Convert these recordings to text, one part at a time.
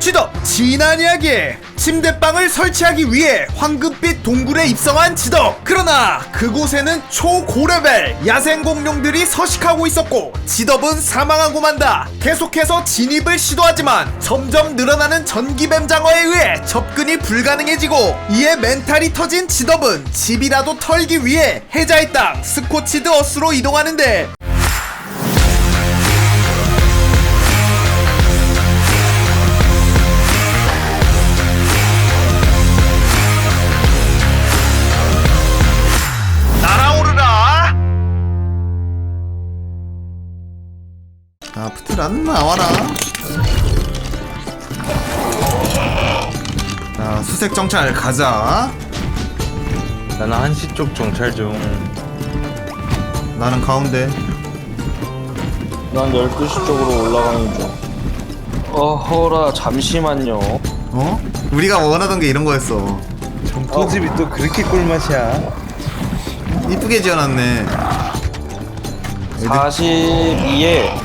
지덕 지난 이야기에 침대방을 설치하기 위해 황금빛 동굴에 입성한 지덕. 그러나 그곳에는 초고레벨 야생 공룡들이 서식하고 있었고 지덕은 사망하고 만다. 계속해서 진입을 시도하지만 점점 늘어나는 전기뱀 장어에 의해 접근이 불가능해지고 이에 멘탈이 터진 지덕은 집이라도 털기 위해 해자의 땅 스코치드 어스로 이동하는데 아 푸트란 나와라 자 수색 정찰 가자 나는 한시 쪽 정찰 중. 나는 가운데 난 12시 쪽으로 올라가는 중. 어허라, 잠시만요. 어? 우리가 원하던 게 이런 거였어 정토집이 또 그렇게 꿀맛이야. 이쁘게 지어놨네 42에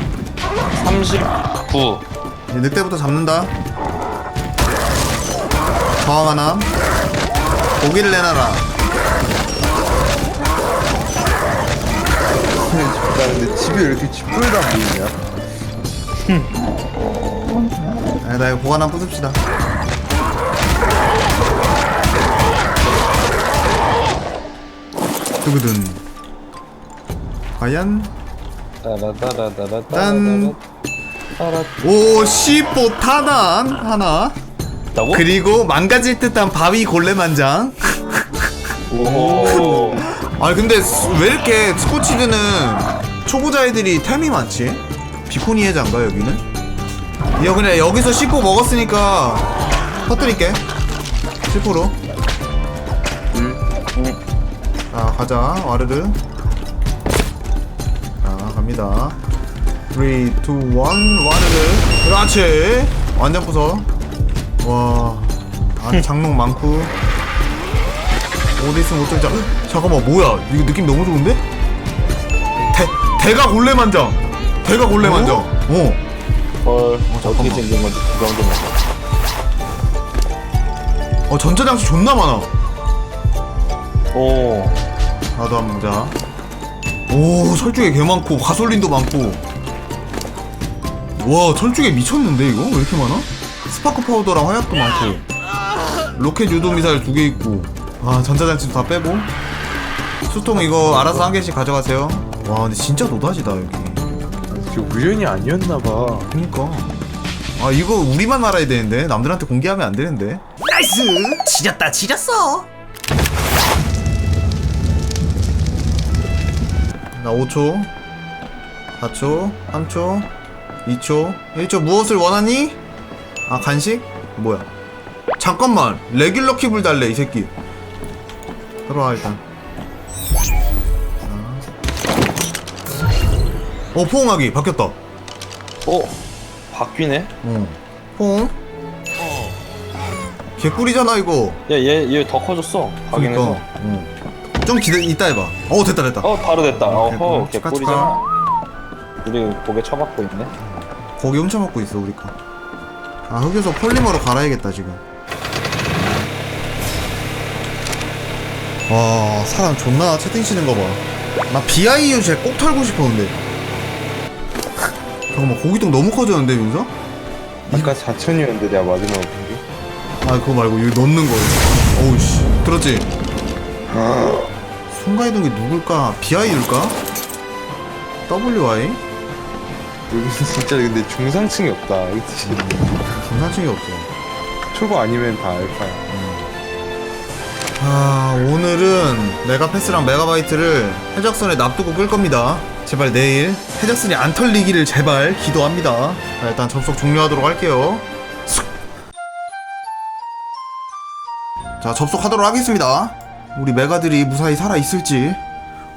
39. 이제 늑대부터 잡는다 저항 하나 고기를 내놔라 나 근데 집이 왜 이렇게 쥐뿔다 보이냐? 아, 나 이거 보관 한번 부숩시다 두구든 과연 따라따라따라따라. 짠. 오 C4 타단 하나 따고? 그리고 망가질 듯한 바위 골렘 한장 오. 아 근데 스- 왜 이렇게 스코치드는 초보자 애들이 템이 많지? 비코니 해자인가 여기는? 야 그냥 여기서 C4 먹었으니까 터뜨릴게 C4로 자 가자 와르르 자 갑니다 3, 2, 1 와르르. 그렇지 완전 부서. 와. 아, 장롱 많고. 어디 있으면 어쩌자 잠깐만 뭐야? 이거 느낌 너무 좋은데? 대, 대가 골렘한장. 대가 골렘한장. 어? 헐, 잠깐만. 어떻게 생긴 건지 구경 좀 해봐. 어 전자장치 존나 많아. 오. 나도 한번 보자. 오 철쭉에 개 많고 가솔린도 많고 와 철쭉에 미쳤는데 이거? 왜 이렇게 많아? 스파크 파우더랑 화약도 많고 로켓 유도 미사일 두 개 있고. 아 전자장치도 다 빼고. 수통 이거 알아서 한 개씩 가져가세요. 와 근데 진짜 노다지다 여기. 이게 우연이 아니었나봐. 그니까. 아 이거 우리만 알아야 되는데? 남들한테 공개하면 안 되는데? 나이스! 지렸다 지렸어! 나 5초 4초 3초 2초 1초 무엇을 원하니? 아 간식? 뭐야 잠깐만 레귤러 킵을 달래 이 새끼 들어와 일단 어 포옹하기 바뀌었다 어? 바뀌네? 어. 퐁? 개꿀이잖아 이거. 야, 얘, 얘 더 커졌어. 확인해서. 그러니까. 어. 좀 기다 이따 해봐. 어 됐다 됐다. 어, 바로 됐다. 어허, 축하, 개꿀이잖아. 우리 고개 쳐박고 있네. 고기 훔쳐 먹고 있어 우리 거. 아 흑여서 폴리머로 갈아야겠다 지금. 와 사람 존나 채팅 치는 거 봐. 나 BIU 쟤꼭 털고 싶었는데. 잠깐만 고기통 너무 커졌는데 민서? 아까 4천이었는데 내가 마지막에 본 게. 아 그거 말고 여기 넣는 거. 어우 씨 들었지? 순간이동기 누굴까? BIU일까? WI? 여기는 진짜 근데 중상층이 없다. 그치? 중산층이 없어. 초보 아니면 다 알파야. 아 오늘은 메가패스랑 메가바이트를 해적선에 납두고 끌 겁니다. 제발 내일 해적선이 안 털리기를 제발 기도합니다. 자, 일단 접속 종료하도록 할게요. 쑥. 자 접속하도록 하겠습니다. 우리 메가들이 무사히 살아 있을지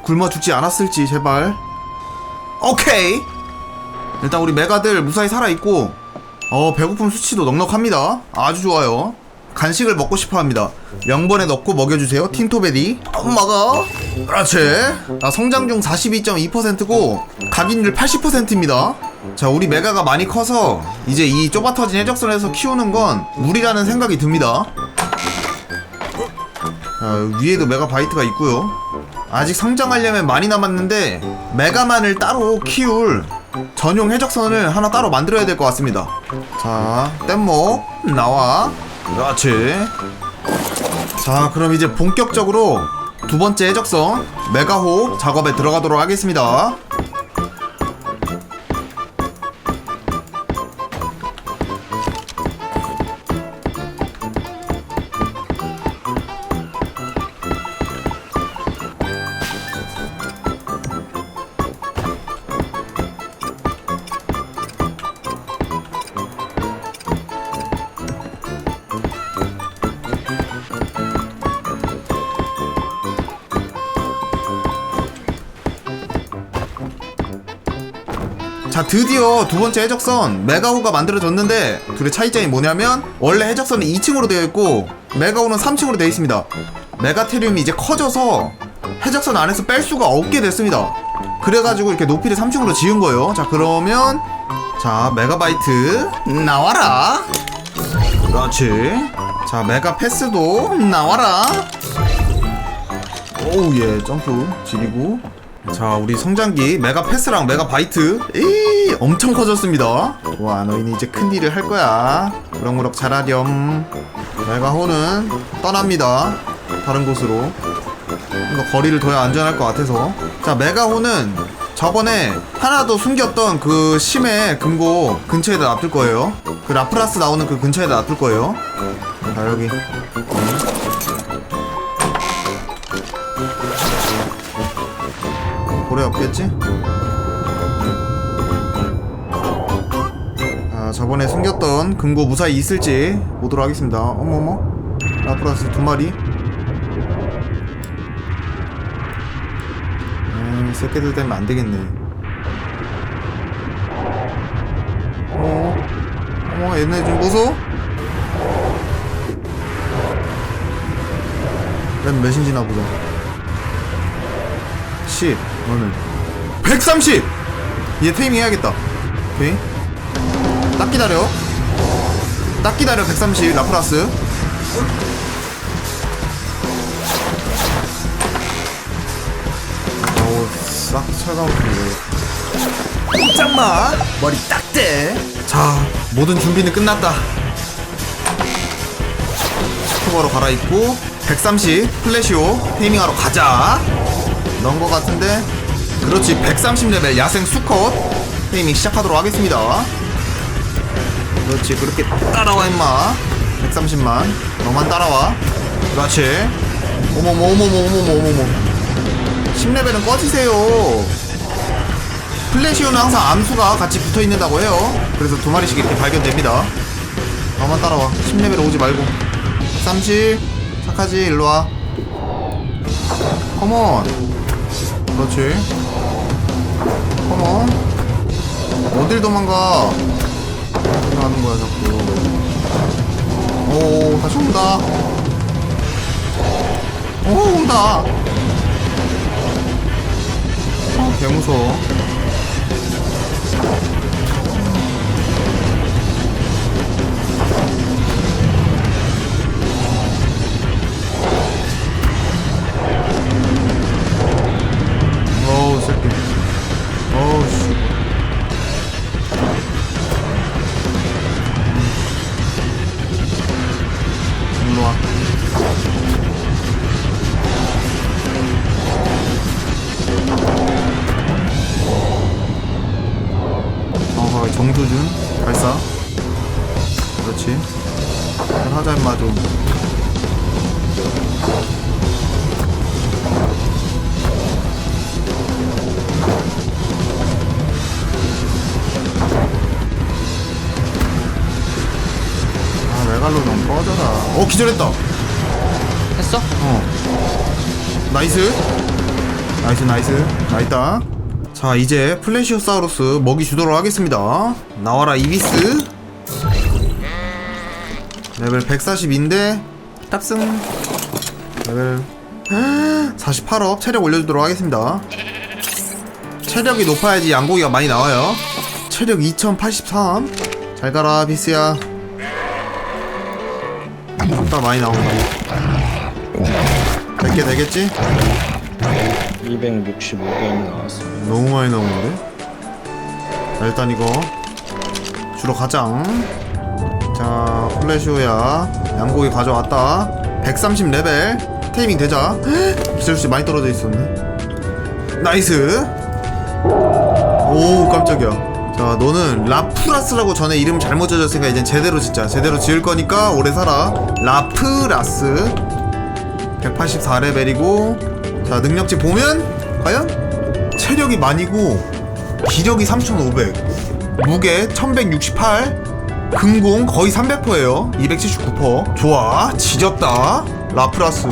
굶어 죽지 않았을지 제발. 오케이. 일단 우리 메가들 무사히 살아 있고 어 배고픔 수치도 넉넉합니다. 아주 좋아요. 간식을 먹고 싶어 합니다. 명번에 넣고 먹여주세요. 틴토베디. 또 먹어. 그렇지. 나 성장 중 42.2%고 각인율 80%입니다. 자 우리 메가가 많이 커서 이제 이 좁아터진 해적선에서 키우는 건 무리라는 생각이 듭니다 자, 위에도 메가바이트가 있고요 아직 성장하려면 많이 남았는데 메가만을 따로 키울 전용 해적선을 하나 따로 만들어야 될 것 같습니다. 자 뗏목 나와. 그렇지. 자 그럼 이제 본격적으로 두 번째 해적선 메가호 작업에 들어가도록 하겠습니다 드디어 두 번째 해적선 메가호가 만들어졌는데 둘의 차이점이 뭐냐면 원래 해적선은 2층으로 되어 있고 메가호는 3층으로 되어 있습니다. 메가테리움이 이제 커져서 해적선 안에서 뺄 수가 없게 됐습니다. 그래가지고 이렇게 높이를 3층으로 지은 거예요. 자 그러면 자 메가바이트 나와라. 그렇지. 자 메가 패스도 나와라. 오우 예 점프 지리고 자 우리 성장기 메가 패스랑 메가 바이트. 이 엄청 커졌습니다. 와 너희는 이제 큰일을 할 거야. 무럭무럭 잘하렴. 메가호는 떠납니다. 다른 곳으로. 이거 거리를 둬야 안전할 것 같아서. 자 메가호는 저번에 하나 더 숨겼던 그 심해 금고 근처에다 놔둘 거예요. 그 라프라스 나오는 그 근처에다 놔둘 거예요. 자 여기 고래 없겠지? 아, 저번에 숨겼던 금고 무사히 있을지 보도록 하겠습니다. 어머머. 라프라스 두 마리. 음, 새끼들 때문에 안 되겠네. 어머, 어머, 얘네 좀 무서워? 랩 몇인지나 보자. 10 너는 130! 얘 테이밍 해야겠다. 오케이. 딱 기다려. 딱 기다려 130 라프라스. 어우 싹 철가먹네. 짱마. 머리 딱대자 모든 준비는 끝났다. 스쿠버로 갈아입고 130 플래시오. 테이밍하러 가자 넣은 것 같은데? 그렇지 130레벨 야생 수컷 테이밍 시작하도록 하겠습니다. 그렇지 그렇게 따라와 임마. 130만. 너만 따라와. 그렇지. 어머머 어머머 어머머 어머머. 10레벨은 꺼지세요. 플래시오는 항상 암수가 같이 붙어 있는다고 해요. 그래서 두 마리씩 이렇게 발견됩니다. 너만 따라와. 10레벨 오지 말고. 30 착하지? 일로와. 컴온 그렇지. 컴온 어딜 도망가? 어디 가는 거야 자꾸. 오 다시 온다. 오 온다. 어 개무서워 정수준 발사. 그렇지. 하자 임마 좀. 아 메갈로 좀 꺼져라. 어 기절했다. 했어? 어. 나이스. 나이스 나이스. 나 있다 자 이제 플래시오사우루스 먹이 주도록 하겠습니다 나와라 이비스 레벨 140인데 탑승 레벨 48업 체력 올려주도록 하겠습니다 체력이 높아야지 양고기가 많이 나와요 체력 2083. 잘 가라, 비스야. 아까 많이 나온다. 100개 되겠지? 265게임 나왔습니다. 너무 많이 나오는데? 자, 일단 이거 주러 가자. 자, 플래시오야. 양고기 가져왔다. 130레벨. 테이밍 되자. 기술수 많이 떨어져 있었네. 나이스. 오, 깜짝이야. 자, 너는 라프라스라고 전에 이름 잘못 지어졌으니까 이젠 제대로 진짜 제대로 지을 거니까 오래 살아. 라프라스. 184레벨이고 자 능력치 보면 과연 체력이 만이고 기력이 3500 무게 1168 근공 거의 300%예요. 279% 좋아 지졌다. 라프라스